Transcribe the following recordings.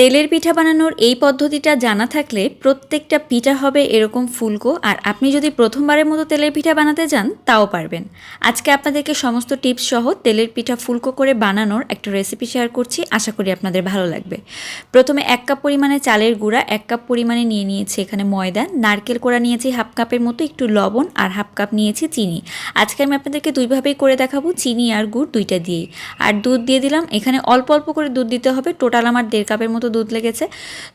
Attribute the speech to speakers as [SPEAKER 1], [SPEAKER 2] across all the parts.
[SPEAKER 1] তেলের পিঠা বানানোর এই পদ্ধতিটা জানা থাকলে প্রত্যেকটা পিঠা হবে এরকম ফুলকো, আর আপনি যদি প্রথমবারের মতো তেলের পিঠা বানাতে যান তাও পারবেন। আজকে আপনাদেরকে সমস্ত টিপস সহ তেলের পিঠা ফুলকো করে বানানোর একটা রেসিপি শেয়ার করছি, আশা করি আপনাদের ভালো লাগবে। প্রথমে এক কাপ পরিমাণে চালের গুঁড়া, এক কাপ পরিমাণে নিয়ে নিয়েছি এখানে ময়দা, নারকেল কোড়া নিয়েছি হাফ কাপের মতো একটু লবণ আর হাফ কাপ নিয়েছি চিনি। আজকে আমি আপনাদেরকে দুইভাবেই করে দেখাবো, চিনি আর গুড় দুইটা দিয়েই আর দুধ দিয়ে দিলাম, এখানে অল্প অল্প করে দুধ দিতে হবে, টোটাল আমার দেড় কাপের মতো দুধ লেগেছে।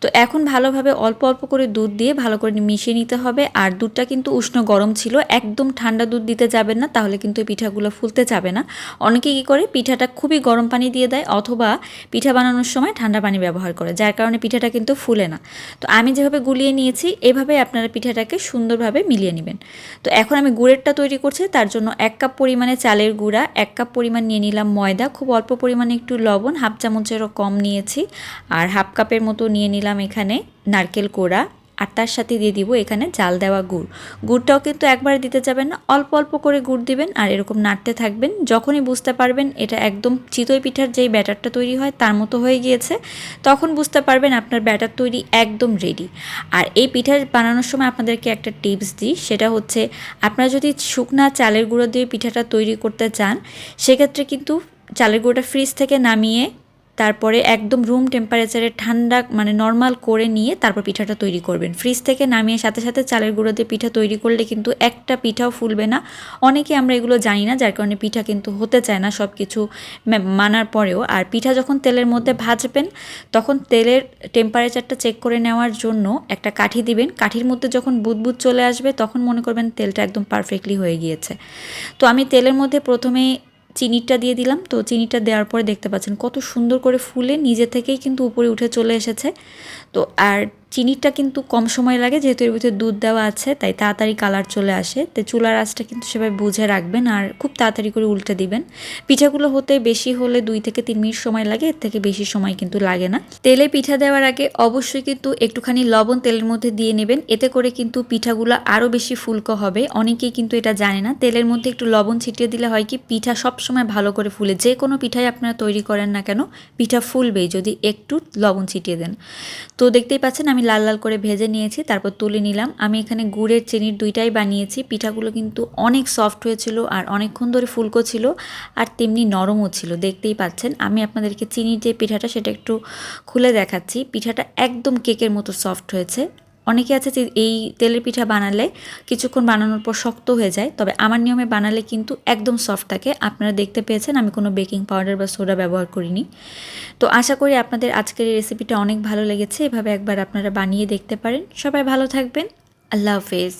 [SPEAKER 1] তো এখন ভালোভাবে অল্প অল্প করে দুধ দিয়ে ভালো করে মিশিয়ে নিতে হবে। আর দুধটা কিন্তু উষ্ণ গরম ছিল। একদম ঠান্ডা দুধ দিতে যাবেন না, তাহলে কিন্তু পিঠাগুলো ফুলতে যাবে না। অনেকে কী করে, পিঠাটা খুবই গরম পানি দিয়ে দেয় অথবা পিঠা বানানোর সময় ঠান্ডা পানি ব্যবহার করে, যার কারণে পিঠাটা কিন্তু ফুলে না। তো আমি যেভাবে গুলিয়ে নিয়েছি, এভাবে আপনারা পিঠাটাকে সুন্দরভাবে মিলিয়ে নেবেন। তো এখন আমি গুড়েরটা তৈরি করছি, তার জন্য এক কাপ পরিমাণে চালের গুঁড়া, এক কাপ পরিমাণ নিয়ে নিলাম ময়দা, খুব অল্প পরিমাণে একটু লবণ, হাফ চামচেরও কম নিয়েছি। আর হাফ কাপের মতো নিয়ে নিলাম এখানে নারকেল কোড়া আর তার সাথে দিয়ে দিব এখানে জাল দেওয়া গুড়। গুড়টাও কিন্তু একবারে দিতে যাবেন না, অল্প অল্প করে গুড় দিবেন আর এরকম নাড়তে থাকবেন। যখনই বুঝতে পারবেন এটা একদম চিতই পিঠার যেই ব্যাটারটা তৈরি হয় তার মতো হয়ে গিয়েছে, তখন বুঝতে পারবেন আপনার ব্যাটার তৈরি একদম রেডি আর এই পিঠা বানানোর সময় আপনাদেরকে একটা টিপস দিই, সেটা হচ্ছে আপনারা যদি শুকনা চালের গুঁড়ো দিয়ে পিঠাটা তৈরি করতে চান, সেক্ষেত্রে কিন্তু চালের গুঁড়োটা ফ্রিজ থেকে নামিয়ে তারপরে একদম রুম টেম্পারেচারে ঠান্ডা মানে নর্মাল করে নিয়ে তারপর পিঠাটা তৈরি করবেন। ফ্রিজ থেকে নামিয়ে সাথে সাথে চালের গুঁড়ো দিয়ে পিঠা তৈরি করলে কিন্তু একটা পিঠাও ফুলবে না। অনেকে আমরা এগুলো জানি না, যার কারণে পিঠা কিন্তু হতে চায় না সব কিছু মানার পরেও। আর পিঠা যখন তেলের মধ্যে ভাজবেন, তখন তেলের টেম্পারেচারটা চেক করে নেওয়ার জন্য একটা কাঠি দিবেন। কাঠির মধ্যে যখন বুদবুদ চলে আসবে, তখন মনে করবেন তেলটা একদম পারফেক্টলি হয়ে গিয়েছে। তো আমি তেলের মধ্যে প্রথমে চিনিটা দিয়ে দিলাম। তো চিনিটা দেওয়ার পরে দেখতে পাচ্ছেন কত সুন্দর করে ফুলে নিজে থেকেই কিন্তু উপরে উঠে চলে এসেছে। তো আর চিনিটা কিন্তু কম সময় লাগে, যেহেতু এর ভিতরে দুধ দেওয়া আছে, তাই তাড়াতাড়ি কালার চলে আসে। তো চুলার আঁচটা কিন্তু সেভাবে বুঝে রাখবেন আর খুব তাড়াতাড়ি করে উল্টে দিবেন। পিঠাগুলো হতে বেশি হলে দুই থেকে তিন মিনিট সময় লাগে, এর থেকে বেশি সময় কিন্তু লাগে না। তেলে পিঠা দেওয়ার আগে অবশ্যই কিন্তু একটুখানি লবণ তেলের মধ্যে দিয়ে নেবেন। এতে করে কিন্তু পিঠাগুলো আরও বেশি ফুলকো হবে। অনেকেই কিন্তু এটা জানে না। তেলের মধ্যে একটু লবণ ছিটিয়ে দিলে হয় কি, পিঠা সবসময় ভালো করে ফুলে। যে কোনো পিঠাই আপনারা তৈরি করেন না কেন, পিঠা ফুলবেই যদি একটু লবণ ছিটিয়ে দেন। তো দেখতেই পাচ্ছেন, আমি লাল লাল করে ভেজে নিয়েছি, তারপর তুলে নিলাম। আমি এখানে গুড়ের চিনির দুইটাই বানিয়েছি। পিঠাগুলো কিন্তু অনেক সফট হয়েছিল আর অনেকক্ষণ ধরে ফুলকো ছিল আর তেমনি নরমও ছিল, দেখতেই পাচ্ছেন। আমি আপনাদেরকে চিনির যে পিঠাটা সেটা একটু খুলে দেখাচ্ছি। পিঠাটা একদম কেকের মতো সফট হয়েছে। অনেকে আছে যে এই তেলের পিঠা বানালে কিছুক্ষণ বানানোর পর শক্ত হয়ে যায়, তবে আমার নিয়মে বানালে কিন্তু একদম সফট থাকে। আপনারা দেখতে পেয়েছেন, আমি কোনো বেকিং পাউডার বা সোডা ব্যবহার করিনি। তো আশা করি আপনাদের আজকের এই রেসিপিটা অনেক ভালো লেগেছে, এভাবে একবার আপনারা বানিয়ে দেখতে পারেন। সবাই ভালো থাকবেন। আল্লাহ হাফেজ।